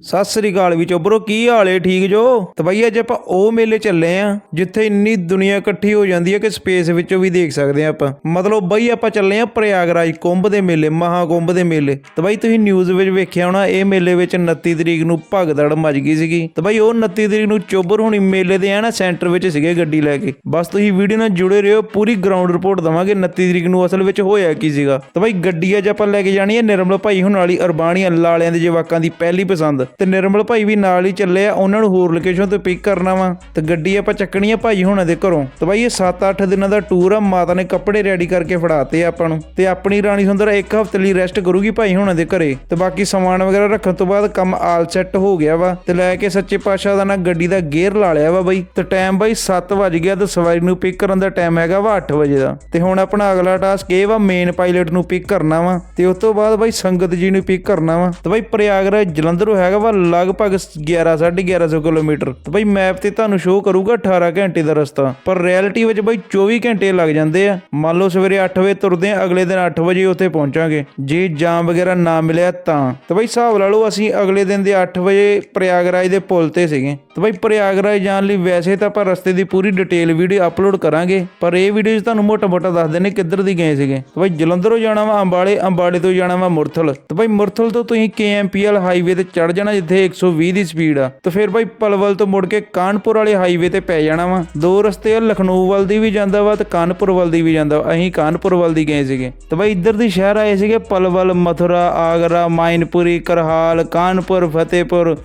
ਸਤਿ ਸ੍ਰੀ ਅਕਾਲ ਵੀ ਚੋਬਰੋ, ਕੀ ਹਾਲ ਏ? ਠੀਕ ਜੋ? ਤੇ ਬਈ ਅੱਜ ਆਪਾਂ ਉਹ ਮੇਲੇ ਚੱਲੇ ਆ, ਜਿੱਥੇ ਇੰਨੀ ਦੁਨੀਆ ਇਕੱਠੀ ਹੋ ਜਾਂਦੀ ਹੈ ਕਿ ਸਪੇਸ ਵਿੱਚੋਂ ਵੀ ਦੇਖ ਸਕਦੇ ਆ ਆਪਾਂ। ਮਤਲਬ ਬਈ ਆਪਾਂ ਚੱਲੇ ਆ ਪ੍ਰਯਾਗਰਾਜ ਕੁੰਭ ਦੇ ਮੇਲੇ ਮਹਾ ਕੁੰਭ ਦੇ ਮੇਲੇ। ਤੇ ਬਈ ਤੁਸੀਂ ਨਿਊਜ਼ ਵਿੱਚ ਵੇਖਿਆ ਹੋਣਾ, ਇਹ ਮੇਲੇ ਵਿੱਚ 29 ਤਰੀਕ ਨੂੰ ਭਗਦੜ ਮਚ ਗਈ ਸੀਗੀ। ਤੇ ਬਈ ਉਹ 29 ਤਰੀਕ ਨੂੰ ਚੋਬਰ ਹੁਣੀ ਮੇਲੇ ਦੇ ਆ ਨਾ ਸੈਂਟਰ ਵਿੱਚ ਸੀਗੇ ਗੱਡੀ ਲੈ ਕੇ। ਬਸ ਤੁਸੀਂ ਵੀਡੀਓ ਨਾਲ ਜੁੜੇ ਰਹੋ, ਪੂਰੀ ਗਰਾਊਂਡ ਰਿਪੋਰਟ ਦਵਾਂਗੇ 29 ਤਰੀਕ ਨੂੰ ਅਸਲ ਵਿੱਚ ਹੋਇਆ ਕੀ ਸੀਗਾ। ਤੇ ਬਈ ਗੱਡੀ ਅੱਜ ਆਪਾਂ ਲੈ ਕੇ ਜਾਣੀ ਹੈ ਨਿਰਮਲ ਭਾਈ ਹੁਣ ਵਾਲੀ, ਅਰਬਾਨੀਆ ਲਾਲਿਆਂ ਦੇ ਜਵਾਕਾਂ ਦੀ ਪਹਿਲੀ ਪਸੰਦ। ਤੇ ਨਿਰਮਲ ਭਾਈ ਵੀ ਨਾਲ ਹੀ ਚੱਲੇ ਆ, ਉਹਨਾਂ ਨੂੰ ਹੋਰ ਲੋਕੇਸ਼ਨ ਤੋਂ ਪਿਕ ਕਰਨਾ ਵਾ। ਤੇ ਗੱਡੀ ਆਪਾਂ ਚੱਕਣੀ ਆ ਭਾਈ ਹੁਣਾਂ ਦੇ ਘਰੋਂ। ਤੇ ਬਾਈ ਇਹ 7-8 ਦਿਨਾਂ ਦਾ ਟੂਰ ਆ, ਮਾਤਾ ਨੇ ਕੱਪੜੇ ਰੈਡੀ ਕਰਕੇ ਫੜਾਤੇ ਆਪਾਂ ਨੂੰ। ਤੇ ਆਪਣੀ ਰਾਣੀ ਸੁੰਦਰ ਇੱਕ ਹਫ਼ਤੇ ਲਈ ਰੈਸਟ ਕਰੂਗੀ ਭਾਈ ਹੁਣਾਂ ਦੇ ਘਰੇ। ਤੇ ਬਾਕੀ ਸਮਾਨ ਵਗੈਰਾ ਰੱਖਣ ਤੋਂ ਬਾਅਦ ਕੰਮ ਆਲ ਸੈੱਟ ਹੋ ਗਿਆ ਵਾ। ਤੇ ਲੈ ਕੇ ਸੱਚੇ ਪਾਤਸ਼ਾਹ ਦਾ ਨਾ ਗੱਡੀ ਦਾ ਗੇਅਰ ਲਾ ਲਿਆ ਵਾ ਬਾਈ। ਤੇ ਟਾਈਮ ਬਾਈ 7 ਵਜ ਗਿਆ ਤੇ ਸਵਾਰੀ ਨੂੰ ਪਿਕ ਕਰਨ ਦਾ ਟਾਈਮ ਹੈਗਾ ਵਾ 8 ਵਜੇ ਦਾ। ਤੇ ਹੁਣ ਆਪਣਾ ਅਗਲਾ ਟਾਸਕ ਇਹ ਵਾ ਮੇਨ ਪਾਇਲਟ ਨੂੰ ਪਿਕ ਕਰਨਾ ਵਾ। ਤੇ ਉਸ ਤੋਂ ਬਾਅਦ ਬਾਈ ਸੰਗਤ ਜੀ ਨੂੰ ਪਿਕ ਕਰਨਾ ਵਾ। ਤੇ ਬਾਈ ਪ੍ਰਯਾਗਰਾਜ ਜਲੰਧਰੋਂ ਹੈਗਾ ਵਾ ਲਗਭਗ 11 1150 ਕਿਲੋਮੀਟਰ। ਤੇ ਬਾਈ ਮੈਪ ਤੇ ਤੁਹਾਨੂੰ ਸ਼ੋਅ ਕਰੂਗਾ 18 ਘੰਟੇ ਦਾ ਰਸਤਾ। ਪਰ ਰਿਐਲਿਟੀ ਵਿੱਚ ਬਾਈ 24 ਘੰਟੇ ਲੱਗ ਜਾਂਦੇ ਆ। ਮੰਨ ਲਓ ਸਵੇਰੇ 8 ਵਜੇ ਤੁਰਦੇ ਆ, ਅਗਲੇ ਦਿਨ 8 ਵਜੇ ਉੱਥੇ ਪਹੁੰਚਾਂਗੇ। ਜੇ ਜਾਮ ਵਗੈਰਾ ਨਾ ਮਿਲਿਆ ਤਾਂ। ਤੇ ਬਾਈ ਹਿਸਾਬ ਲਾ ਲਓ ਅਸੀਂ ਅਗਲੇ ਦਿਨ ਦੇ 8 ਵਜੇ ਪ੍ਰਯਾਗਰਾਜ ਦੇ ਪੁਲ ਤੇ ਸੀਗੇ। ਤੇ ਬਾਈ ਪ੍ਰਯਾਗਰਾਜ ਜਾਣ ਲਈ ਵੈਸੇ ਤਾਂ ਆਪਾਂ ਰਸਤੇ ਦੀ ਪੂਰੀ ਡਿਟੇਲ ਵੀਡੀਓ ਅਪਲੋਡ ਕਰਾਂਗੇ। ਪਰ ਇਹ ਵੀਡੀਓ ਤੁਹਾਨੂੰ ਮੋਟਾ-ਮੋਟਾ ਦੱਸ ਦਿੰਨੇ ਕਿੱਧਰ ਦੀ ਗਏ ਸੀਗੇ। ਤੇ ਬਾਈ ਜਲੰਧਰੋਂ ਜਾਣਾ ਵਾ ਅੰਬਾਲੇ ਅੰਬਾਲੇ ਤੋਂ ਜਾਣਾ ਵਾ ਮੁਰਥਲ। ਤੇ ਬਾਈ ਮੁਰਥਲ ਤੋਂ ਤੁਸੀਂ KMPL ਹਾਈਵੇ ਤੇ ਚੜ ਜਾਣਾ ਜਿੱਥੇ 120 ਦੀ ਸਪੀਡ ਆ। ਤੇ ਫਿਰ ਬਾਈ ਪਲਵਲ ਤੋਂ ਮੁੜ ਕੇ ਕਾਨਪੁਰ ਵਾਲੇ ਹਾਈਵੇ ਤੇ ਪੈ ਜਾਣਾ ਵਾ। ਦੋ ਰਸਤੇ ਆ, ਲਖਨਊ ਵੱਲ ਦੀ ਵੀ ਜਾਂਦਾ ਵਾ ਤੇ ਕਾਨਪੁਰ ਵੱਲ ਦੀ ਵੀ ਜਾਂਦਾ ਵਾ। ਅਸੀਂ ਕਾਨਪੁਰ ਵੱਲ ਦੀ ਗਏ ਸੀਗੇ। ਤੇ ਬਾਈ ਇੱਧਰ ਦੀ ਸ਼ਹਿਰ ਆਏ ਸੀਗੇ ਪਲਵਲ, ਮਥੁਰਾ, ਆਗਰਾ, ਮਾਇਨਪੁਰੀ, ਕਰਹਾਲ, ਕਾਨਪੁਰ, ਫਤਿਹਪੁਰ।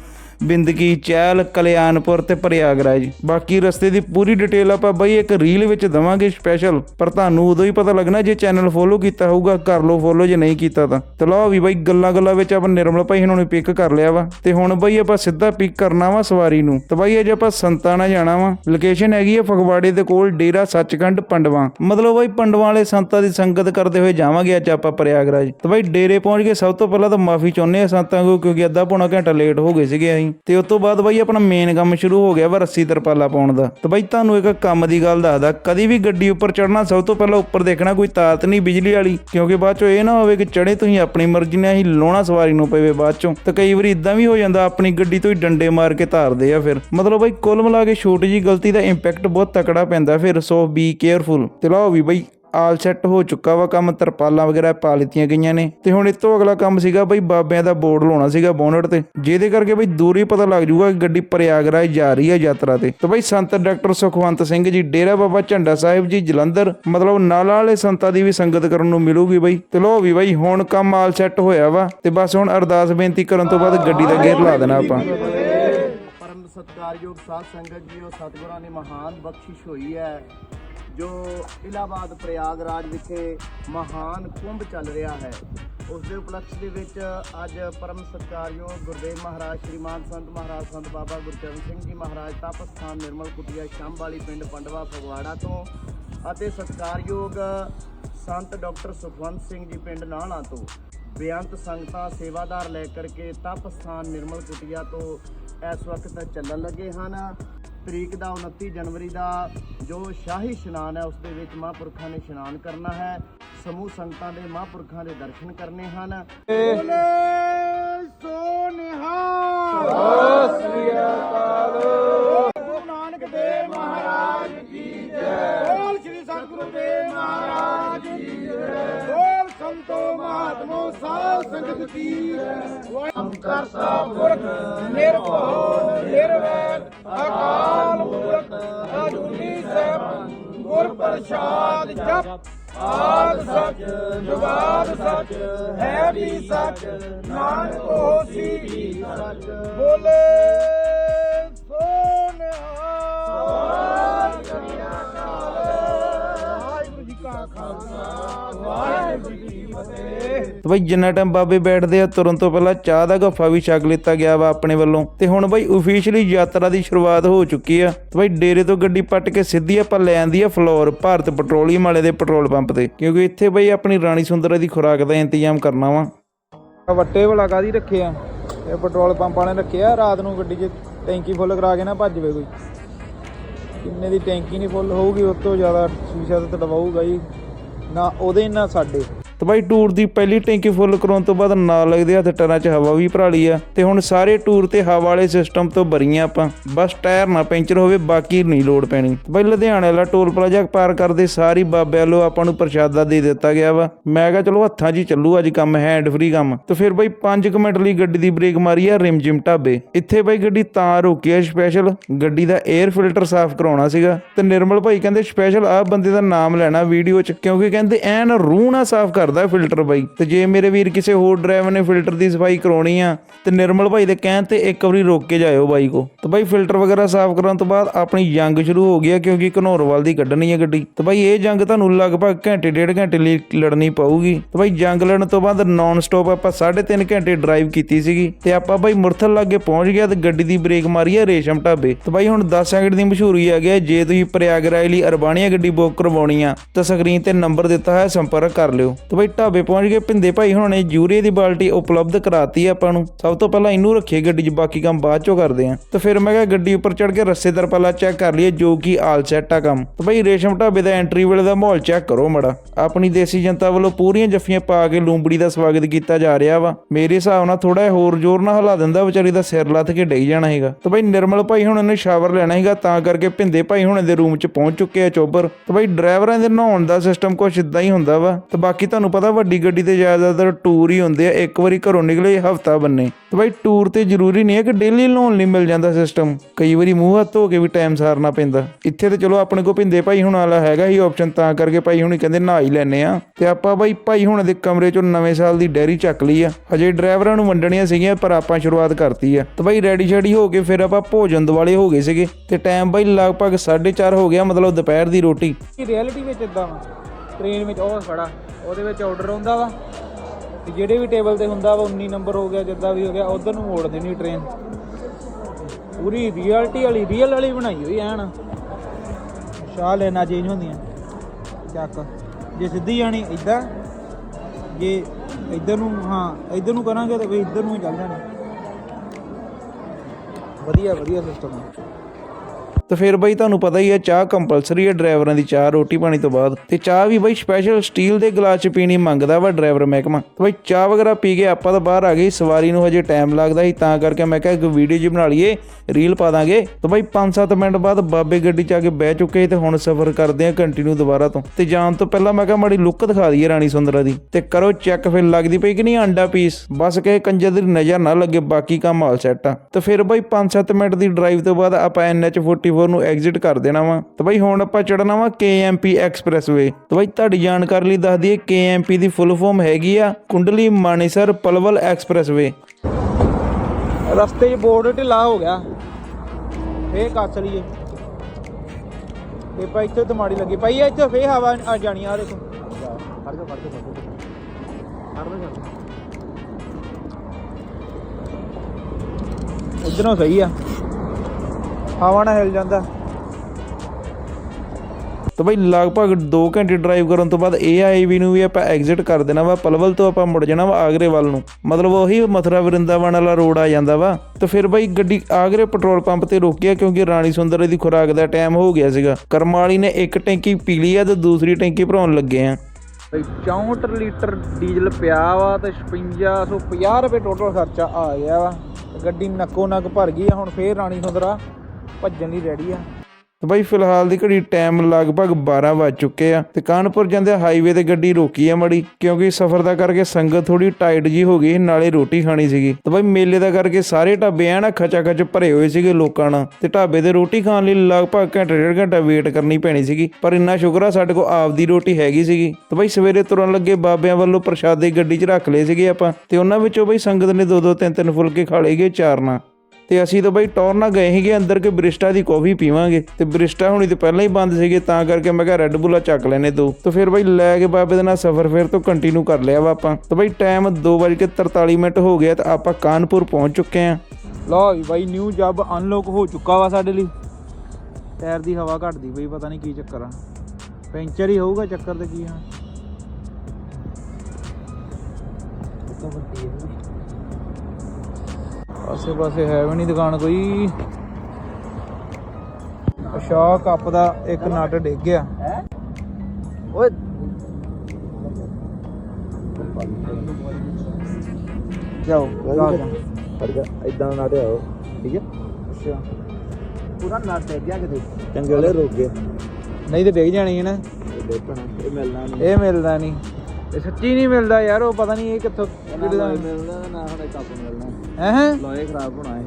ਬਿੰਦਗੀ, ਚਹਿਲ, ਕਲਿਆਣਪੁਰ ਤੇ ਪ੍ਰਯਾਗਰਾਜ। ਬਾਕੀ ਰਸਤੇ ਦੀ ਪੂਰੀ ਡਿਟੇਲ ਆਪਾਂ ਬਈ ਇੱਕ ਰੀਲ ਵਿੱਚ ਦਵਾਂਗੇ ਸਪੈਸ਼ਲ ਪਰ ਤੁਹਾਨੂੰ ਉਦੋਂ ਹੀ ਪਤਾ ਲੱਗਣਾ ਜੇ ਚੈਨਲ ਫੋਲੋ ਕੀਤਾ ਹੋਊਗਾ, ਕਰ ਲਓ ਫੋਲੋ ਜੇ ਨਹੀਂ ਕੀਤਾ ਤਾਂ। ਤੇ ਲਓ ਵੀ ਬਈ ਗੱਲਾਂ ਗੱਲਾਂ ਵਿੱਚ ਆਪਾਂ ਨਿਰਮਲ ਭਾਈ ਹੁਣਾਂ ਨੂੰ ਪਿਕ ਕਰ ਲਿਆ ਵਾ। ਤੇ ਹੁਣ ਬਈ ਆਪਾਂ ਸਿੱਧਾ ਪਿਕ ਕਰਨਾ ਵਾ ਸਵਾਰੀ ਨੂੰ। ਤੇ ਬਈ ਅੱਜ ਆਪਾਂ ਸੰਤਾਨਾ ਜਾਣਾ ਵਾ। ਲੋਕੇਸ਼ਨ ਹੈਗੀ ਹੈ ਫਗਵਾੜੇ ਦੇ ਕੋਲ ਡੇਰਾ ਸੱਚਖੰਡ ਪੰਡਵਾ। ਮਤਲਬ ਬਈ ਪੰਡਵਾਂ ਵਾਲੇ ਸੰਤਾਂ ਦੀ ਸੰਗਤ ਕਰਦੇ ਹੋਏ ਜਾਵਾਂਗੇ ਅੱਜ ਆਪਾਂ ਪ੍ਰਯਾਗਰਾਜ। ਤੇ ਬਈ ਡੇਰੇ ਪਹੁੰਚ ਕੇ ਸਭ ਤੋਂ ਪਹਿਲਾਂ ਤਾਂ ਮਾਫੀ ਚਾਹੁੰਦੇ ਆ ਸੰਤਾਂ ਕੋ ਕਿਉਂਕਿ ਅੱਧਾ ਪੌਣਾ ਘੰਟਾ ਲੇਟ ਹੋ ਗਏ ਸੀਗੇ ਅਸੀਂ। ਤੇ ਉਸ ਤੋਂ ਬਾਅਦ ਬਈ ਆਪਣਾ ਮੇਨ ਕੰਮ ਸ਼ੁਰੂ ਹੋ ਗਿਆ ਵਾ ਰੱਸੀ ਤਰਪਾਲਾ ਪਾਉਣ ਦਾ। ਤੇ ਬਈ ਤੁਹਾਨੂੰ ਇੱਕ ਕੰਮ ਦੀ ਗੱਲ ਦੱਸਦਾ, ਕਦੀ ਵੀ ਗੱਡੀ ਉੱਪਰ ਚੜਨਾ ਸਭ ਤੋਂ ਪਹਿਲਾਂ ਉੱਪਰ ਦੇਖਣਾ ਕੋਈ ਤਾਤ ਨਹੀਂ ਬਿਜਲੀ ਵਾਲੀ, ਕਿਉਂਕਿ ਬਾਅਦ ਚੋਂ ਇਹ ਨਾ ਹੋਵੇ ਕਿ ਚੜੇ ਤੁਸੀਂ ਆਪਣੀ ਮਰਜ਼ੀ ਨਾਲ ਹੀ ਲੋਣਾ ਸਵਾਰੀ ਨੂੰ ਪਵੇ ਬਾਅਦ ਚੋਂ। ਤੇ ਕਈ ਵਾਰੀ ਇਦਾਂ ਵੀ ਹੋ ਜਾਂਦਾ, ਆਪਣੀ ਗੱਡੀ ਤੋਂ ਹੀ ਡੰਡੇ ਮਾਰ ਕੇ ਧਾਰਦੇ ਆ ਫਿਰ। ਮਤਲਬ ਬਾਈ ਕੁੱਲ ਮਿਲਾ ਕੇ ਛੋਟੀ ਜੀ ਗਲਤੀ ਦਾ ਇੰਪੈਕਟ ਬਹੁਤ ਤਕੜਾ ਪੈਂਦਾ ਫਿਰ ਸੋ ਬੀ ਕੇਅਰਫੁਲ ਤੇ ਲਓ ਵੀ ਬਈ ਆਲ ਸੈੱਟ ਹੋ ਚੁੱਕਾ ਵਾ, ਕੰਮ ਤਰਪਾਲਾਂ ਵਗੈਰਾ ਪਾ ਲਿੱਤੀਆਂ ਗਈਆਂ ਨੇ। ਤੇ ਹੁਣ ਇਸ ਤੋਂ ਅਗਲਾ ਕੰਮ ਸੀਗਾ ਬਈ ਬਾਬਿਆਂ ਦਾ ਬੋਰਡ ਲਾਉਣਾ ਸੀਗਾ ਬੋਨਟ ਤੇ, ਜਿਹਦੇ ਕਰਕੇ ਬਈ ਦੂਰੀ ਪਤਾ ਲੱਗ ਜੂਗਾ ਕਿ ਗੱਡੀ ਪ੍ਰਯਾਗਰਾਜ ਜਾ ਰਹੀ ਹੈ ਯਾਤਰਾ ਤੇ। ਤੇ ਬਈ ਸੰਤ ਡਾਕਟਰ ਸੁਖਵੰਤ ਸਿੰਘ ਜੀ, ਡੇਰਾ ਬਾਬਾ ਝੰਡਾ ਸਾਹਿਬ ਜੀ, ਜਲੰਧਰ, ਮਤਲਬ ਨਾਲਾਂ ਵਾਲੇ ਸੰਤਾਂ ਦੀ ਵੀ ਸੰਗਤ ਕਰਨ ਨੂੰ ਮਿਲੂਗੀ ਬਈ। ਤੇ ਲੋ ਵੀ ਬਈ ਹੁਣ ਕੰਮ ਆਲ ਸੈੱਟ ਹੋਇਆ ਵਾ, ਤੇ ਬਸ ਹੁਣ ਅਰਦਾਸ ਬੇਨਤੀ ਕਰਨ ਤੋਂ ਬਾਅਦ ਗੱਡੀ ਦਾ ਗੇਅਰ ਲਾ ਦੇਣਾ ਆਪਾਂ। ਪਰਮ ਸਤਕਾਰਯੋਗ ਸਾਧ ਸੰਗਤ ਜੀਓ ਸਤਿਗੁਰਾਂ ਦੀ ਮਹਾਨ ਬਖਸ਼ਿਸ਼ ਹੋਈ ਹੈ। ਜੋ ਇਲਾਹਾਬਾਦ ਪ੍ਰਯਾਗਰਾਜ ਵਿਖੇ ਮਹਾਨ ਕੁੰਭ ਚੱਲ ਰਿਹਾ ਹੈ। ਉਸ ਦੇ ਉਪਲਕਸ਼ ਦੇ ਵਿੱਚ ਅੱਜ ਪਰਮ ਸਤਿਕਾਰਯੋਗ ਗੁਰਦੇਵ ਮਹਾਰਾਜ, ਸ਼੍ਰੀਮਾਨ ਸੰਤ ਮਹਾਰਾਜ, ਸੰਤ ਬਾਬਾ ਗੁਰਚਰਨ ਸਿੰਘ ਜੀ ਮਹਾਰਾਜ ਤਪ ਸਥਾਨ ਨਿਰਮਲ ਕੁਟੀਆ ਸ਼ੰਭਾਲੀ ਪਿੰਡ ਪੰਡਵਾ ਫਗਵਾੜਾ ਤੋਂ ਅਤੇ ਸਤਿਕਾਰਯੋਗ ਸੰਤ ਡਾਕਟਰ ਸੁਖਵੰਤ ਸਿੰਘ ਜੀ ਪਿੰਡ ਨਾਹਣਾ ਤੋਂ ਬੇਅੰਤ ਸੰਗਤਾਂ ਸੇਵਾਦਾਰ ਲੈ ਕਰਕੇ ਤਪ ਸਥਾਨ ਨਿਰਮਲ ਕੁਟੀਆ ਤੋਂ ਇਸ ਵਕਤ ਚੱਲਣ ਲੱਗੇ ਹਨ। ਤਰੀਕ ਦਾ 29 ਜਨਵਰੀ ਦਾ ਜੋ ਸ਼ਾਹੀ ਇਸ਼ਨਾਨ ਹੈ ਉਸ ਦੇ ਵਿੱਚ ਮਹਾਂਪੁਰਖਾਂ ਨੇ ਇਸ਼ਨਾਨ ਕਰਨਾ ਹੈ। ਸਮੂਹ ਸੰਗਤਾਂ ਦੇ ਮਹਾਂਪੁਰਖਾਂ ਦੇ ਦਰਸ਼ਨ ਕਰਨੇ ਹਨ। ਬੋਲੇ ਸੋ ਨਿਹਾਲ। ਗੁਰੂ ਨਾਨਕ ਦੇਵ ਸੰਗਤ ਕੀ ਵਾਹਿਗੁਰੂ ਕਰਤਾ ਪੁਰਖ ਨਿਰਭਉ, ਨਿਰਵੈਰ, ਅਕਾਲ ਮੂਰਤ ਅਜੂਨੀ ਸੈਭ ਗੁਰ ਪ੍ਰਸਾਦ ਜਪ। ਆਦ ਸੱਚ, ਜੁਗਾਦ ਸੱਚ, ਹੈ ਵੀ ਸੱਚ, ਨਾਨਕ ਹੋਸੀ ਵੀ ਸੱਚ। ਬੋਲੇ। ਤੇ ਬਈ ਜਿੰਨਾ ਟਾਈਮ ਬਾਬੇ ਬੈਠਦੇ ਆ, ਤੁਰਨ ਤੋਂ ਪਹਿਲਾਂ ਚਾਹ ਦਾ ਗੱਫਾ ਵੀ ਛਕ ਲਿੱਤਾ ਗਿਆ ਵਾ ਆਪਣੇ ਵੱਲੋਂ। ਤੇ ਹੁਣ ਬਈ ਅਫੀਸ਼ੀਅਲੀ ਯਾਤਰਾ ਦੀ ਸ਼ੁਰੂਆਤ ਹੋ ਚੁੱਕੀ ਆ। ਤੇ ਬਈ ਡੇਰੇ ਤੋਂ ਗੱਡੀ ਪੱਟ ਕੇ ਸਿੱਧੀ ਆਪਾਂ ਲੈ ਆਂਦੀ ਆ ਫਲੋਰ, ਭਾਰਤ ਪੈਟਰੋਲੀਅਮ ਵਾਲੇ ਦੇ ਪੈਟਰੋਲ ਪੰਪ ਤੇ। ਕਿਉਂਕਿ ਇੱਥੇ ਬਈ ਆਪਣੀ ਰਾਣੀ ਸੁੰਦਰਾ ਦੀ ਖੁਰਾਕ ਦਾ ਇੰਤਜ਼ਾਮ ਕਰਨਾ ਵਾ। ਵੱਟੇ ਵਾਲਾ ਕਾਦੀ ਰੱਖੇ ਆ? ਇਹ ਪੈਟਰੋਲ ਪੰਪ ਵਾਲੇ ਰੱਖੇ ਆ ਰਾਤ ਨੂੰ ਗੱਡੀ 'ਚ ਟੈਂਕੀ ਫੁੱਲ ਕਰਾ ਕੇ ਨਾ ਭੱਜ ਵੇ ਕੋਈ। ਕਿੰਨੇ ਦੀ ਟੈਂਕੀ ਨਹੀਂ ਫੁੱਲ ਹੋਊਗੀ ਉਸ ਤੋਂ ਜ਼ਿਆਦਾ ਸ਼ੀਸ਼ਾ ਤੇ ਤੜਵਾਊਗਾ ਜੀ ਨਾ ਉਹਦੇ, ਨਾ ਸਾਡੇ। ਤੇ ਬਾਈ ਟੂਰ ਦੀ ਪਹਿਲੀ ਟੈਂਕੀ ਫੁੱਲ ਕਰਾਉਣ ਤੋਂ ਬਾਅਦ ਨਾਲ ਲੱਗਦੇ ਹੱਥ ਟਰਾਂ 'ਚ ਹਵਾ ਵੀ ਭਰਾ ਲਈ ਆ। ਤੇ ਹੁਣ ਸਾਰੇ ਟੂਰ ਤੇ ਹਵਾ ਵਾਲੇ ਸਿਸਟਮ ਤੋਂ ਬਰੀਆਂ ਆਪਾਂ। ਬਸ ਟਾਇਰ ਨਾ ਪੈਂਚਰ ਹੋਵੇ, ਬਾਕੀ ਨਹੀਂ ਲੋਡ ਪੈਣੀ। ਬਾਈ ਲੁਧਿਆਣੇ ਵਾਲਾ ਟੋਲ ਪਲਾਜ਼ਾ ਪਾਰ ਕਰਦੇ ਸਾਰੀ ਬਾਬੇ ਵੱਲੋਂ ਆਪਾਂ ਨੂੰ ਪ੍ਰਸ਼ਾਦਾ ਦੇ ਦਿੱਤਾ ਗਿਆ ਵਾ। ਮੈਂ ਕਿਹਾ ਚਲੋ ਹੱਥਾਂ 'ਚ ਹੀ ਚੱਲੂ, ਅੱਜ ਕੰਮ ਹੈਂਡ ਫ੍ਰੀ ਕੰਮ। ਤੇ ਫਿਰ ਬਾਈ 5 ਮਿੰਟ ਲਈ ਗੱਡੀ ਦੀ ਬ੍ਰੇਕ ਮਾਰੀ ਆ ਰਿਮ ਜਿਮ ਢਾਬੇ। ਇੱਥੇ ਬਾਈ ਗੱਡੀ ਤਾਂ ਰੋਕੀ ਆ ਸਪੈਸ਼ਲ ਗੱਡੀ ਦਾ 에ਅਰ ਫਿਲਟਰ ਸਾਫ਼ ਕਰਾਉਣਾ ਸੀਗਾ। ਤੇ ਨਿਰਮਲ ਭਾਈ ਕਹਿੰਦੇ ਸਪੈਸ਼ਲ ਆ ਬੰਦੇ ਦਾ ਨਾਮ ਲੈਣਾ ਵੀਡੀਓ 'ਚ, ਕਿਉਂਕਿ ਕਹਿੰਦੇ ਐਨ ਰੂਹ ਨਾਲ ਸਾਫ਼ ਕਰ ਕਰਦਾ ਫਿਲਟਰ ਬਾਈ। ਤੇ ਜੇ ਮੇਰੇ ਵੀਰ ਕਿਸੇ ਹੋਰ ਡਰਾਈਵਰ ਨੇ ਫਿਲਟਰ ਦੀ ਸਫ਼ਾਈ ਕਰਾਉਣੀ ਆ, ਤੇ ਨਿਰਮਲ ਭਾਈ ਦੇ ਕਹਿਣ ਤੇ ਇੱਕ ਵਾਰੀ ਰੋਕ ਕੇ ਜਾਇਓ ਬਾਈ ਕੋ। ਤੇ ਬਾਈ ਫਿਲਟਰ ਵਗੈਰਾ ਸਾਫ਼ ਕਰਨ ਤੋਂ ਬਾਅਦ ਆਪਣੀ ਜੰਗ ਸ਼ੁਰੂ ਹੋ ਗਈ ਕਿਉਂਕਿ ਘਨੌਰਵਾਲ ਦੀ ਕੱਢਣੀ ਆ ਗੱਡੀ। ਤੇ ਬਾਈ ਇਹ ਜੰਗ ਤੁਹਾਨੂੰ ਲਗਭਗ ਘੰਟੇ, ਡੇਢ ਘੰਟੇ ਲਈ ਲੜਨੀ ਪਊਗੀ। ਤੇ ਬਾਈ ਜੰਗ ਲੜਨ ਤੋਂ ਬਾਅਦ ਨਾਨ ਸਟਾਪ ਆਪਾਂ 3.5 ਘੰਟੇ ਡਰਾਈਵ ਕੀਤੀ ਸੀਗੀ। ਤੇ ਆਪਾਂ ਬਾਈ ਮੁਰਥਲ ਲਾਗੇ ਪਹੁੰਚ ਗਿਆ ਤੇ ਗੱਡੀ ਦੀ ਬ੍ਰੇਕ ਮਾਰੀ ਆ ਰੇਸ਼ਮ ਢਾਬੇ। ਤੇ ਬਾਈ ਹੁਣ 10 ਸੈਕਿੰਡ ਦੀ ਮਸ਼ਹੂਰੀ ਆ ਗਿਆ ਜੇ ਤੁਸੀਂ ਪ੍ਰਯਾਗਰਾਜ ਲਈ ਅਰਬਾਨੀਆ ਗੱਡੀ ਬੁੱਕ ਕਰਵਾਉਣੀ ਆ, ਤਾਂ ਸਕਰੀਨ ਤੇ ਨੰਬਰ ਦਿੱਤਾ ਹੈ ਸੰਪਰਕ ਕਰ ਲਿਓ। ਤੇ ਬਾਈ ਢਾਬੇ ਪਹੁੰਚ ਗਏ। ਭਿੰਦੇ ਭਾਈ ਹੁਣ ਨੇ ਯੂਰੀਆ ਦੀ ਬਾਲਟੀ ਉਪਲਬਧ ਕਰਾਤੀ ਆਪਾਂ ਨੂੰ। ਸਭ ਤੋਂ ਪਹਿਲਾਂ ਇਹਨੂੰ ਰੱਖੀਏ ਗੱਡੀ 'ਚ, ਬਾਕੀ ਕੰਮ ਬਾਅਦ ਚੋਂ ਕਰਦੇ ਆ। ਤੇ ਫਿਰ ਮੈਂ ਕਿਹਾ ਗੱਡੀ ਉੱਪਰ ਚੜ ਕੇ ਰਸਤੇਦਾਰ ਦਰਪਾਲਾ ਚੈੱਕ ਕਰ ਲਈਏ, ਜੋ ਕਿ ਆਲ ਸੈੱਟ ਆ ਕੰਮ। ਤੇ ਬਾਈ ਰੇਸ਼ਮ ਢਾਬੇ ਦਾ ਐਂਟਰੀ ਵੇਲੇ ਦਾ ਮਾਹੌਲ ਚੈੱਕ ਕਰੋ ਮੜਾ। ਆਪਣੀ ਦੇਸੀ ਜਨਤਾ ਵੱਲੋਂ ਪੂਰੀਆਂ ਜੱਫੀਆਂ ਪਾ ਕੇ ਲੂੰਬੜੀ ਦਾ ਸਵਾਗਤ ਕੀਤਾ ਜਾ ਰਿਹਾ ਵਾ। ਮੇਰੇ ਹਿਸਾਬ ਨਾਲ ਥੋੜਾ ਹੋਰ ਜ਼ੋਰ ਨਾਲ ਹਿਲਾ ਦਿੰਦਾ ਵਿਚਾਰੀ ਦਾ ਸਿਰ ਲੱਥ ਕੇ ਡਿੱਗ ਜਾਣਾ ਹੈਗਾ। ਤੇ ਬਾਈ ਨਿਰਮਲ ਭਾਈ ਹੁਣ ਨੇ ਸ਼ਾਵਰ ਲੈਣਾ ਹੈਗਾ, ਤਾਂ ਕਰਕੇ ਭਿੰਦੇ ਭਾਈ ਹੁਣ ਦੇ ਰੂਮ 'ਚ ਪਹੁੰਚ ਚੁੱਕੇ ਆ ਚੋਬਰ। ਤੇ ਬਾਈ ਡਰਾਈਵਰਾਂ ਦੇ ਨਹਾਉਣ ਦਾ ਸਿਸਟਮ ਕੁਛ ਇਦਾਂ ਹੀ ਹੁੰਦਾ ਵਾ। ਤੇ ਬਾਕੀ ਤੁਹਾਨੂੰ ਪਤਾ ਵੱਡੀ ਗੱਡੀ ਤੇ ਜ਼ਿਆਦਾਤਰ ਟੂਰ ਹੀ ਹੁੰਦੇ ਆ, ਇੱਕ ਵਾਰੀ ਘਰੋਂ ਨਿਕਲੇ, ਹਫਤਾ ਬੰਨੇ। ਤੇ ਬਾਈ ਟੂਰ ਤੇ ਜ਼ਰੂਰੀ ਨਹੀਂ ਹੈ ਕਿ ਡੇਲੀ ਨਹਾਉਣ ਲਈ ਮਿਲ ਜਾਂਦਾ ਸਿਸਟਮ ਕਈ ਵਾਰੀ ਮੂੰਹ ਹੱਥ ਧੋ ਕੇ ਵੀ ਟਾਈਮ ਸਾਰਨਾ ਪੈਂਦਾ। ਇੱਥੇ ਤੇ ਚਲੋ ਆਪਣੇ ਕੋ ਭਿੰਦੇ ਭਾਈ ਹੁਣ ਵਾਲਾ ਹੈਗਾ ਹੀ ਆਪਸ਼ਨ ਤਾਂ ਕਰਕੇ ਭਾਈ ਹੁਣੀ ਕਹਿੰਦੇ ਨਹਾ ਹੀ ਲੈਨੇ ਆ ਤੇ ਆਪਾਂ ਬਾਈ ਭਾਈ ਹੁਣ ਦੇ ਕਮਰੇ ਚੋਂ ਨਵੇਂ ਸਾਲ ਦੀ ਡੈਰੀ ਚੱਕ ਲਈ ਆ। ਹਜੇ ਡਰਾਈਵਰਾਂ ਨੂੰ ਵੰਡਣੀਆਂ ਸੀਗੀਆਂ, ਪਰ ਆਪਾਂ ਸ਼ੁਰੂਆਤ ਕਰਤੀ ਆ। ਤੇ ਬਾਈ ਰੈਡੀ ਸ਼ੈਡੀ ਹੋ ਕੇ ਫਿਰ ਆਪਾਂ ਭੋਜਨ ਦੁਆਲੇ ਹੋ ਗਏ ਸੀਗੇ। ਤੇ ਟਾਈਮ ਬਾਈ ਲਗਭਗ 4:30 ਹੋ ਗਿਆ, ਮਤਲਬ ਦੁਪਹਿਰ ਦੀ ਰੋਟੀ। ਰਿਐਲਿਟੀ ਵਿੱਚ ਇਦਾਂ ਵਾ? ਟ੍ਰੇਨ ਵਿੱਚ ਉਹ ਖੜਾ। ਉਹਦੇ ਵਿੱਚ ਆਰਡਰ ਆਉਂਦਾ ਵਾ। ਤੇ ਜਿਹੜੇ ਵੀ ਟੇਬਲ ਤੇ ਹੁੰਦਾ ਵਾ 19 ਨੰਬਰ ਹੋ ਗਿਆ, ਜਿੱਦਾਂ ਵੀ ਹੋ ਗਿਆ, ਉਧਰ ਨੂੰ ਮੋੜ ਦੇਣੀ ਟ੍ਰੇਨ ਪੂਰੀ ਰਿਐਲਿਟੀ ਵਾਲੀ ਰੀਅਲ ਵਾਲੀ ਬਣਾਈ ਹੋਈ ਐਨ। ਸ਼ਾਹ ਲੈਣਾ ਚੇਂਜ ਹੁੰਦੀਆਂ। ਚੱਕ। ਜੇ ਸਿੱਧੀ ਜਾਣੀ ਇਦਾਂ ਜੇ ਇੱਧਰ ਨੂੰ, ਹਾਂ, ਇੱਧਰ ਨੂੰ ਕਰਾਂਗੇ ਤਾਂ ਵੀ ਇੱਧਰ ਨੂੰ ਹੀ ਚੱਲ ਜਾਣਾ। ਵਧੀਆ ਵਧੀਆ ਸਿਸਟਮ ਹੈ ਤੇ ਫਿਰ ਬਈ ਤੁਹਾਨੂੰ ਪਤਾ ਹੀ ਹੈ, ਚਾਹ ਕੰਪਲਸਰੀ ਹੈ ਡਰਾਈਵਰਾਂ ਦੀ, ਚਾਹ, ਰੋਟੀ ਪਾਣੀ ਤੋਂ ਬਾਅਦ। ਤੇ ਚਾਹ ਵੀ ਬਈ ਸਪੈਸ਼ਲ ਸਟੀਲ ਦੇ ਗਲਾਸ 'ਚ ਪੀਣੀ ਮੰਗਦਾ ਵਾ ਡਰਾਈਵਰ ਮਹਿਕਮਾ। ਤੇ ਬਈ ਚਾਹ ਵਗੈਰਾ ਪੀ ਕੇ ਆਪਾਂ ਤਾਂ ਬਾਹਰ ਆ ਗਏ, ਸਵਾਰੀ ਨੂੰ ਹਜੇ ਟਾਈਮ ਲੱਗਦਾ ਸੀ, ਤਾਂ ਕਰਕੇ ਮੈਂ ਕਿਹਾ ਇੱਕ ਵੀਡੀਓ ਜੀ ਬਣਾ ਲਈਏ ਰੀਲ ਪਾ ਦਾਂਗੇ। ਤੇ ਬਈ 5-7 ਮਿੰਟ ਬਾਅਦ ਬਾਬੇ ਗੱਡੀ 'ਚ ਆ ਕੇ ਬਹਿ ਚੁੱਕੇ ਤੇ ਹੁਣ ਸਫ਼ਰ ਕਰਦੇ ਆ ਕੰਟੀਨਿਊ ਦੁਬਾਰਾ ਤੋਂ। ਤੇ ਜਾਣ ਤੋਂ ਪਹਿਲਾਂ ਮੈਂ ਕਿਹਾ ਮਾੜੀ ਲੁੱਕ ਦਿਖਾ ਦਈਏ ਰਾਣੀ ਸੁੰਦਰਾ ਦੀ। ਤੇ ਕਰੋ ਚੈੱਕ ਫਿਰ ਲੱਗਦੀ ਪਈ ਕਿ ਨਹੀਂ ਆਂਡਾ ਪੀਸ ਬਸ ਕਹੇ ਕੰਜਰ ਦੀ ਨਜ਼ਰ ਨਾ ਲੱਗੇ, ਬਾਕੀ ਕੰਮ ਹਾਲ ਸੈੱਟ ਆ। ਤੇ ਫਿਰ ਬਈ 5-7 ਮਿੰਟ ਦੀ ਡਰਾਈਵ ਤੋਂ ਬਾਅਦ ਆਪਾਂ NH44 ਨੂੰ ਐਗਜ਼ਿਟ ਕਰ ਦੇਣਾ ਵਾ। ਤੇ ਬਈ ਹੁਣ ਆਪਾਂ ਚੜਨਾ ਵਾ KMP ਐਕਸਪ੍ਰੈਸਵੇ ਤੇ ਬਈ ਤੁਹਾਡੀ ਜਾਣਕਾਰੀ ਲਈ ਦੱਸ ਦਈਏ KMP ਦੀ ਫੁੱਲ ਫਾਰਮ ਹੈਗੀ ਆ ਕੁੰਡਲੀ ਮਾਨੇਸਰ ਪਲਵਲ ਐਕਸਪ੍ਰੈਸਵੇ ਰਸਤੇ 'ਚ ਬੋਰਡ ਢਿੱਲਾ ਹੋ ਗਿਆ। ਫੇਰ ਕੱਸ ਲਈਏ। ਤੇ ਭਾਈ ਇੱਥੇ ਤੇ ਮਾੜੀ ਲੱਗੀ। ਭਾਈ ਇੱਥੇ ਫੇਰ ਹਵਾ ਆ ਜਾਣੀ ਆ ਦੇਖੋ। ਫੜ ਜਾ ਫੜ ਜਾ। ਫੜ ਜਾ। ਉਧਰੋਂ ਸਹੀ ਆ। ਹਵਾ ਨਾਲ ਹਿਲ ਜਾਂਦਾ। ਤੇ ਬਈ ਲਗਭਗ 2 ਘੰਟੇ ਡਰਾਈਵ ਕਰਨ ਤੋਂ ਬਾਅਦ AIV ਨੂੰ ਵੀ ਆਪਾਂ ਐਗਜ਼ਿਟ ਕਰ ਦੇਣਾ ਵਾ ਪਲਵਲ ਤੋਂ ਆਪਾਂ ਮੁੜ ਜਾਣਾ ਵਾ ਆਗਰੇ ਵੱਲ ਨੂੰ। ਮਤਲਬ ਉਹੀ ਮਥੁਰਾ ਵਰਿੰਦਾਵਨ ਵਾਲਾ ਰੋਡ ਆ ਜਾਂਦਾ ਵਾ। ਤੇ ਫਿਰ ਬਈ ਗੱਡੀ ਆਗਰੇ ਪੈਟਰੋਲ ਪੰਪ ਤੇ ਰੋਕਿਆ ਕਿਉਂਕਿ ਰਾਣੀ ਸੁੰਦਰ ਦੀ ਖੁਰਾਕ ਦਾ ਟਾਈਮ ਹੋ ਗਿਆ ਸੀਗਾ। ਕਰਮਾਲੀ ਨੇ ਇੱਕ ਟੈਂਕੀ ਪੀ ਲਈ ਆ ਤੇ ਦੂਸਰੀ ਟੈਂਕੀ ਭਰਾਉਣ ਲੱਗੇ ਆ। ਬਈ 64 ਲੀਟਰ ਡੀਜ਼ਲ ਪਿਆ ਵਾ ਤੇ 5650 ਰੁਪਏ ਟੋਟਲ ਖਰਚਾ ਆ ਗਿਆ ਵਾ। ਗੱਡੀ ਨੱਕੋ ਨੱਕ ਭਰ ਗਈ ਆ ਹੁਣ ਫੇਰ ਰਾਣੀ ਸੁੰਦਰਾ। ਭੱਜਣ ਲਈ ਰੈਡੀ ਆ। ਤੇ ਬਾਈ ਫਿਲਹਾਲ ਦੀ ਘੜੀ ਟਾਈਮ ਲਗਭਗ 12 ਵੱਜ ਚੁੱਕੇ ਆ ਤੇ ਕਾਨਪੁਰ ਜਾਂਦੇ ਹਾਈਵੇ ਤੇ ਗੱਡੀ ਰੋਕੀ ਆ ਮੜੀ, ਕਿਉਂਕਿ ਸਫ਼ਰ ਦਾ ਕਰਕੇ ਸੰਗਤ ਥੋੜੀ ਟਾਈਟ ਜੀ ਹੋ ਗਈ ਨਾਲੇ ਰੋਟੀ ਖਾਣੀ ਸੀਗੀ। ਤੇ ਬਾਈ ਮੇਲੇ ਦਾ ਕਰਕੇ ਸਾਰੇ ਢਾਬੇ ਐਨ ਖਚਾ ਖਚ ਭਰੇ ਹੋਏ ਸੀਗੇ ਲੋਕਾਂ ਨਾਲ। ਤੇ ਢਾਬੇ ਤੇ ਰੋਟੀ ਖਾਣ ਲਈ ਲਗਭਗ ਘੰਟੇ ਡੇਢ ਘੰਟਾ ਵੇਟ ਕਰਨੀ ਪੈਣੀ ਸੀਗੀ, ਪਰ ਇੰਨਾ ਸ਼ੁਕਰ ਆ ਸਾਡੇ ਕੋਲ ਆਪਦੀ ਰੋਟੀ ਹੈਗੀ ਸੀਗੀ। ਤੇ ਬਾਈ ਸਵੇਰੇ ਤੁਰਨ ਲੱਗੇ ਬਾਬਿਆਂ ਵੱਲੋਂ ਪ੍ਰਸ਼ਾਦੇ ਗੱਡੀ 'ਚ ਰੱਖ ਲਏ ਸੀਗੇ ਆਪਾਂ, ਤੇ ਉਹਨਾਂ ਵਿੱਚੋਂ ਬਾਈ ਸੰਗਤ ਨੇ ਦੋ ਦੋ ਤਿੰਨ ਤਿੰਨ ਫੁਲਕੇ ਖਾ ਲਏ ਗਏ ਚਾਰ ਨਾਲ। ਤੇ ਅਸੀਂ ਤਾਂ ਬਈ ਟੌਰ ਨਾਲ ਗਏ ਸੀਗੇ ਅੰਦਰ ਕਿ ਬ੍ਰਿਸਟਾ ਦੀ ਕੌਫੀ ਪੀਵਾਂਗੇ। ਤੇ ਬ੍ਰਿਸਟਾ ਹੁਣੀ ਤੇ ਪਹਿਲਾਂ ਹੀ ਬੰਦ ਸੀਗੇ ਤਾਂ ਕਰਕੇ ਮੈਂ ਕਿਹਾ ਰੈੱਡ ਬੁੱਲਾ ਚੱਕ ਲੈਨੇ ਦੋ। ਤੇ ਫਿਰ ਬਈ ਲੈ ਕੇ ਬਾਬੇ ਦੇ ਨਾਲ ਸਫ਼ਰ ਫਿਰ ਤੋਂ ਕੰਟੀਨਿਊ ਕਰ ਲਿਆ ਵਾ ਆਪਾਂ। ਤੇ ਬਈ ਟਾਈਮ 2:43 ਮਿੰਟ ਹੋ ਗਿਆ ਤੇ ਆਪਾਂ ਕਾਨਪੁਰ ਪਹੁੰਚ ਚੁੱਕੇ ਆਂ ਲਓ ਵੀ ਬਾਈ ਨਿਊ ਜੱਬ ਅਨਲੌਕ ਹੋ ਚੁੱਕਾ ਵਾ ਸਾਡੇ ਲਈ। ਟਾਇਰ ਦੀ ਹਵਾ ਘਟਦੀ ਪਈ ਪਤਾ ਨਹੀਂ ਕੀ ਚੱਕਰ ਆ। ਪੈਂਚਰ ਹੀ ਹੋਊਗਾ ਚੱਕਰ ਤੇ ਕੀ ਆ। ਆਸੇ ਪਾਸੇ ਹੈ ਵੀ ਨਹੀਂ ਦੁਕਾਨ ਕੋਈ। ਅਸ਼ਾ ਕੱਪ ਦਾ ਇੱਕ ਨਟ ਡਿੱਗ ਗਿਆ। ਓਏ। ਜਾਓ ਜਾ ਇਦਾਂ ਨਾ ਆਓ ਠੀਕ ਹੈ? ਅੱਛਾ। ਪੂਰਾ ਨਾ ਟੈਗ ਗਿਆ ਕਿਤੇ? ਚੰਗੇ ਵਾਲੇ ਰੁਕ ਗਏ। ਨਹੀਂ ਤੇ ਡਿੱਗ ਜਾਣੀ ਹੈ ਨਾ ਇਹ ਮਿਲਣਾ ਨਹੀਂ। ਇਹ ਮਿਲਦਾ ਨਹੀਂ। ਇਹ ਸੱਚੀ ਨਹੀਂ ਮਿਲਦਾ ਯਾਰ ਉਹ ਪਤਾ ਨਹੀਂ ਇਹ ਕਿੱਥੋਂ ਕਿਹੜੇ ਦਾ ਮਿਲਣਾ ਨਾ ਹੁਣ ਕੱਪ ਮਿਲਣਾ ਹੈ ਲੋਏ ਖਰਾਬ ਹੋਣਾ ਹੈ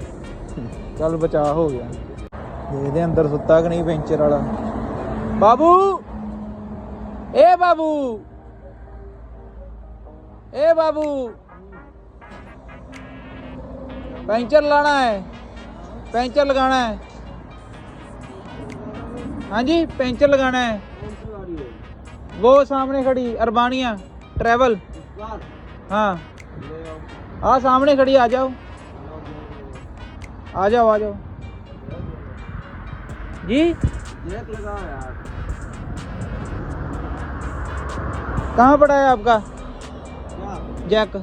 ਚੱਲ ਬਚਾ ਹੋ ਗਿਆ ਦੇਖਦੇ ਅੰਦਰ ਸੁੱਤਾ ਕਿ ਨਹੀਂ ਪੈਂਚਰ ਵਾਲਾ ਬਾਬੂ ਏ ਬਾਬੂ ਏ ਬਾਬੂ ਪੈਂਚਰ ਲਾਣਾ ਹੈ ਪੈਂਚਰ लगाना है हाँ जी पैंचर लगाना है वो सामने खड़ी अरबानिया ट्रैवल। हाँ। हाँ सामने खड़ी आ जाओ। आ जाओ आ जाओ। जी? जैक लगा यार कहाँ पड़ा है आपका? जैक।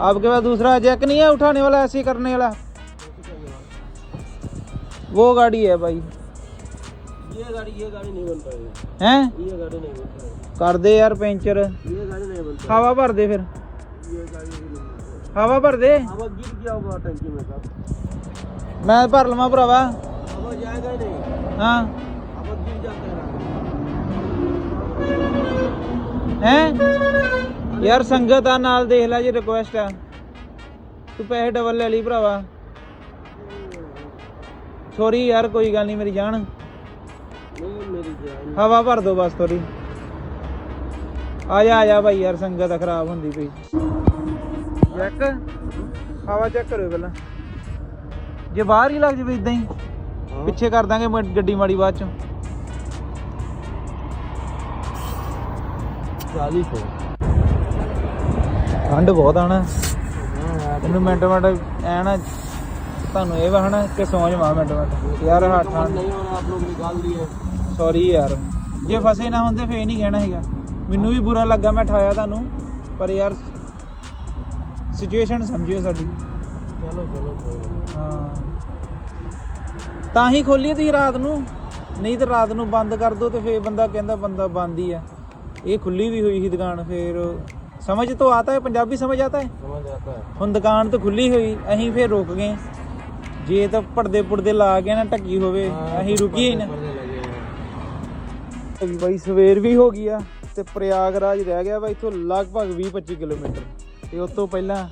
आपके पास दूसरा जैक नहीं है उठाने वाला ऐसे ही करने वाला? वो गाड़ी है भाई। ये गाड़ी ये गाड़ी नहीं बन पाएगी। हैं? ये गाड़ी नहीं बन पाएगी। कर दे यार पेंचर ये गाड़ी नहीं बन हवा भर दे फिर पाएगी ये गाड़ी नहीं बन पाएगी हवा भर दे अब गिर गया होगा टंकी में सब मैं भर लवा भरावा अब जाएगा ही नहीं हाँ अब गिर जाता है हैं यार संगत आ नाल देख ला जी रिक्वेस्ट आ तू पैसे डबल ले ली भरावा सॉरी यार कोई गल नहीं मेरी जान नहीं मेरी जान ਹਵਾ ਭਰ ਦੋ ਬਸ ਥੋੜੀ ਆ ਜਾ ਆ ਜਾ ਭਾਈ ਯਾਰ ਸੰਗਤ ਖਰਾਬ ਹੁੰਦੀ ਪਈ ਚੈੱਕ ਹਵਾ ਚੈੱਕ ਕਰੋ ਪਹਿਲਾਂ ਜੇ ਬਾਹਰ ਹੀ ਲੱਗ ਜਵੇ ਇਦਾਂ ਹੀ ਪਿੱਛੇ ਕਰ ਦਾਂਗੇ ਮ- ਗੱਡੀ ਮਾੜੀ ਬਾਅਦ ਚ चालीस है ਠੰਡ ਬਹੁਤ ਆ ਨਾ ਇਹਨੂੰ ਮਿੰਟ ਮਿੰਟ ਐ ਨਾ ਤੁਹਾਨੂੰ ਇਹ ਵਾ ਹਨਾ ਕਿ ਸੌਂ ਜਾਵਾਂ ਮਿੰਟ ਮਿੰਟ ਯਾਰ ਹਾਂ ਠੰਡ नहीं होना आप लोग निकाल दिए ਸੌਰੀ ਯਾਰ ਜੇ ਫਸੇ ਨਾ ਹੁੰਦੇ ਫੇਰ ਨਹੀਂ ਕਹਿਣਾ ਹੈਗਾ ਮੈਨੂੰ ਵੀ ਬੁਰਾ ਲੱਗਾ ਮੈਂ ਠਾਇਆ ਤੁਹਾਨੂੰ ਪਰ ਯਾਰ ਸਿਚੁਏਸ਼ਨ ਸਮਝਿਓ ਸਾਡੀ चलो चलो कोई नहीं। ਹਾਂ ਤਾਂ ਹੀ ਖੋਲੀ ਤੁਸੀਂ ਰਾਤ ਨੂੰ ਨਹੀਂ ਤੇ ਰਾਤ ਨੂੰ ਬੰਦ ਕਰ ਦੋ ਤੇ ਫੇਰ ਬੰਦਾ ਕਹਿੰਦਾ ਬੰਦਾ ਬੰਦ ਹੀ ਆ ਇਹ ਖੁੱਲੀ ਵੀ ਹੋਈ ਸੀ ਦੁਕਾਨ ਫੇਰ ਸਮਝ ਤੋਂ ਆਤਾ ਹੈ ਪੰਜਾਬੀ ਸਮਝ ਆਤਾ ਹੈ समझ आता है ਹੁਣ ਦੁਕਾਨ ਤਾਂ ਖੁੱਲੀ ਹੋਈ ਅਸੀਂ ਫੇਰ ਰੁਕ ਗਏ ਜੇ ਤਾਂ ਪਰਦੇ ਪੁਰਦੇ ਲਾ ਕੇ ਨਾ ਢੱਕੀ ਹੋਵੇ ਅਸੀਂ ਰੁਕੀਏ ਹੀ ਨਾ पढ़ने लगे हैं ਵੀ ਬਾਈ ਸਵੇਰ ਵੀ ਹੋ ਗਈ ਆ ਤੇ ਪ੍ਰਯਾਗਰਾਜ ਰਹਿ ਗਿਆ ਵਾ ਇੱਥੋਂ ਲਗਭਗ 20-25 ਕਿਲੋਮੀਟਰ ਤੇ ਉਸ ਤੋਂ ਪਹਿਲਾਂ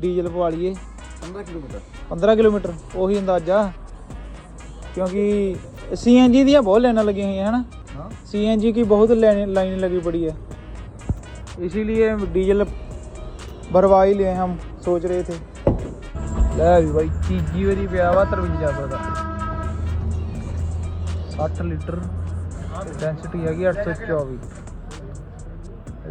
ਡੀਜ਼ਲ ਪਵਾ ਲਈਏ पंद्रह किलोमीटर 15 ਕਿਲੋਮੀਟਰ ਉਹੀ ਅੰਦਾਜ਼ਾ ਕਿਉਂਕਿ ਸੀਐਨਜੀ ਦੀਆਂ ਬਹੁਤ ਲਾਈਨਾਂ ਲੱਗੀਆਂ ਹੋਈਆਂ ਹਨ हाँ सीएनजी की बहुत लाइन लाइन लगी पड़ी है इसीलिए डीजल भरवा ही लिए हम सोच रहे थे ਲੈ ਵੀ ਬਾਈ ਤੀਜੀ ਵਾਰੀ ਪਿਆ ਵਾ 53 ਰੁਪਏ ਦਾ 60 ਲੀਟਰ ਡੈਂਸਿਟੀ ਹੈਗੀ 824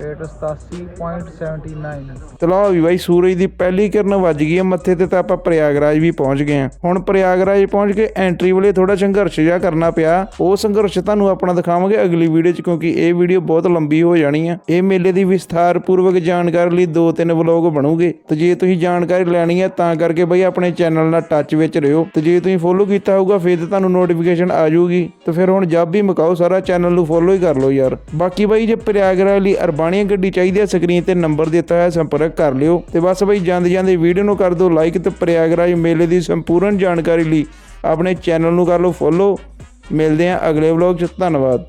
ਰੇਟ 87.79 ਤੇ ਵੀ ਬਾਈ, ਸੂਰਜ ਦੀ ਪਹਿਲੀ ਕਿਰਨ ਵੱਜ ਗਈ ਹੈ ਮੱਥੇ ਤੇ ਤਾਂ ਆਪਾਂ ਪ੍ਰਯਾਗਰਾਜ ਵੀ ਪਹੁੰਚ ਗਏ ਹਾਂ ਹੁਣ ਪ੍ਰਯਾਗਰਾਜ ਪਹੁੰਚ ਕੇ ਐਂਟਰੀ ਵੇਲੇ ਥੋੜਾ ਸੰਘਰਸ਼ ਜਿਹਾ ਕਰਨਾ ਪਿਆ। ਉਹ ਸੰਘਰਸ਼ ਤੁਹਾਨੂੰ ਆਪਣਾ ਦਿਖਾਵਾਂਗੇ ਅਗਲੀ ਵੀਡੀਓ 'ਚ, ਕਿਉਂਕਿ ਇਹ ਵੀਡੀਓ ਬਹੁਤ ਲੰਬੀ ਹੋ ਜਾਣੀ ਆ। ਇਹ ਮੇਲੇ ਦੀ ਵਿਸਥਾਰਪੂਰਵਕ ਜਾਣਕਾਰੀ ਲਈ ਦੋ ਤਿੰਨ ਵਲੌਗ ਬਣੂਗੇ। ਤੇ ਜੇ ਤੁਸੀਂ ਜਾਣਕਾਰੀ ਲੈਣੀ ਹੈ ਤਾਂ ਕਰਕੇ ਬਾਈ ਆਪਣੇ ਚੈਨਲ ਨਾਲ ਟੱਚ ਵਿੱਚ ਰਹੋ। ਤੇ ਜੇ ਤੁਸੀਂ ਫੋਲੋ ਕੀਤਾ ਹੋਊਗਾ, ਫਿਰ ਤੁਹਾਨੂੰ ਨੋਟੀਫਿਕੇਸ਼ਨ ਆ ਜਾਊਗੀ। ਤੇ ਫਿਰ ਹੁਣ ਜਦ ਵੀ ਮਕਾਓ, ਸਾਰਾ ਚੈਨਲ ਨੂੰ ਫੋਲੋ ਹੀ ਕਰ ਲਓ ਯਾਰ। ਬਾਕੀ ਬਾਈ, ਜੇ ਪ੍ਰਯਾਗਰਾਜ ਲਈ ਅਰਬਾਨ ਪੁਰਾਣੀ ਗੱਡੀ ਚਾਹੀਦੀ ਹੈ, ਸਕਰੀਨ ਤੇ ਨੰਬਰ ਦਿੱਤਾ ਹੈ ਸੰਪਰਕ ਕਰ ਲਿਓ। ਤੇ ਬਸ ਬਾਈ, ਜਾਂਦੇ ਜਾਂਦੇ ਵੀਡੀਓ ਨੂੰ ਕਰ ਦਿਓ ਲਾਈਕ ਤੇ ਪ੍ਰਯਾਗਰਾਜ ਮੇਲੇ ਦੀ ਸੰਪੂਰਨ ਜਾਣਕਾਰੀ ਲਈ ਆਪਣੇ ਚੈਨਲ ਨੂੰ ਕਰ ਲਓ ਫੋਲੋ ਮਿਲਦੇ ਹਾਂ ਅਗਲੇ ਵਲੌਗ 'ਚ। ਧੰਨਵਾਦ।